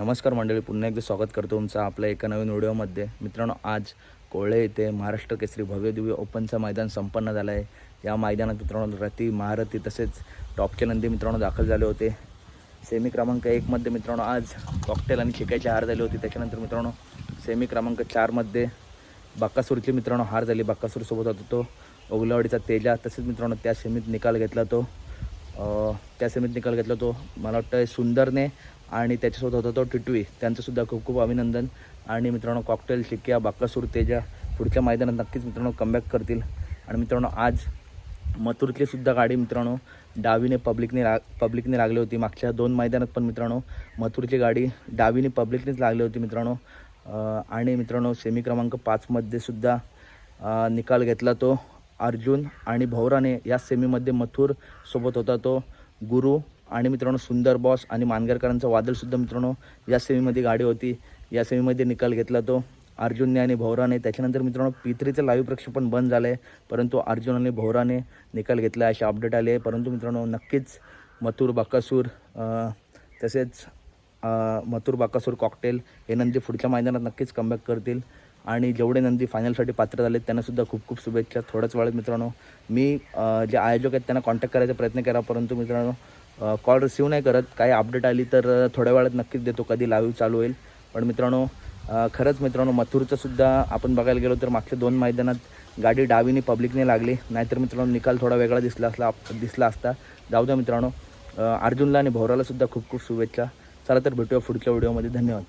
नमस्कार मंडळी पुन्हा एकदा स्वागत करतो तुमचं आपल्या एका नवीन व्हिडिओमध्ये. मित्रांनो आज कोळे येथे महाराष्ट्र केसरी भव्य दिव्य ओपनचं मैदान संपन्न झालं आहे. या मैदानात मित्रांनो रती महारथी तसेच टॉपचे नंदी मित्रांनो दाखल झाले होते. सेमी क्रमांक एकमध्ये मित्रांनो आज कॉकटेल आणि चिकायची हार झाली होती. त्याच्यानंतर मित्रांनो सेमी क्रमांक चारमध्ये बाक्कासूरची मित्रांनो हार झाली. बाकासूरसोबत होता तो ओगलावाडीचा तेजा. तसेच मित्रांनो त्या सेमीत निकाल घेतला तो. त्या सेमीत निकाल घेतला तो. मला वाटतं सुंदरने आणि त्याच्यासोबत होता तो टिटवी. त्यांचंसुद्धा खूप खूप अभिनंदन. आणि मित्रांनो कॉकटेल शिक्या बाकासूर तेजा पुढच्या मैदानात नक्कीच मित्रांनो कमबॅक करतील. आणि मित्रांनो आज मथुरची सुद्धा गाडी मित्रांनो डावीने पब्लिकने रा पब्लिकने लागली होती. मागच्या दोन मैदानात पण मित्रांनो मथुरची गाडी डावीने पब्लिकनेच लागली होती मित्रांनो. आणि मित्रांनो सेमी क्रमांक पाचमध्ये सुद्धा निकाल घेतला तो. अर्जुन आणि भौराने या सेमीमध्ये मथुर सोबत होता तो गुरु आणि मित्रांनो सुंदर बॉस आणि मानगरकरांचं वादळसुद्धा मित्रांनो या सेमीमध्ये गाडी होती. या सेमीमध्ये निकाल घेतला तो अर्जुनने आणि भौराने त्याच्यानंतर मित्रांनो पित्रीचं लाईव्ह प्रक्षेपण बंद झालं आहे परंतु अर्जुन आणि भौराने निकाल घेतला. असे अपडेट आले. परंतु मित्रांनो नक्कीच मथुर बाकासूर तसेच मथुर बाकासूर कॉकटेल हे नंदी पुढच्या मैदानात नक्कीच कमबॅक करतील. आणि जेवढे नंदी फायनलसाठी पात्र झाले त्यांनासुद्धा खूप खूप शुभेच्छा. थोड्याच वेळात मित्रांनो मी जे आयोजक आहेत त्यांना कॉन्टॅक्ट करायचा प्रयत्न केला परंतु मित्रांनो कॉल रिसीव नाही करत. काही अपडेट आली तर थोड्या वेळात नक्कीच देतो. कधी लाईव्ह चालू होईल. पण मित्रांनो खरंच मित्रांनो मथुरचंसुद्धा आपण बघायला गेलो तर मागच्या दोन मैदानात गाडी डावीने पब्लिकने लागली. नाहीतर मित्रांनो निकाल थोडा वेगळा दिसला असला दिसला असता. जाऊ द्या मित्रांनो. अर्जुनला आणि भोवरालासुद्धा खूप खूप शुभेच्छा. चला तर भेटूया पुढच्या व्हिडिओमध्ये धन्यवाद.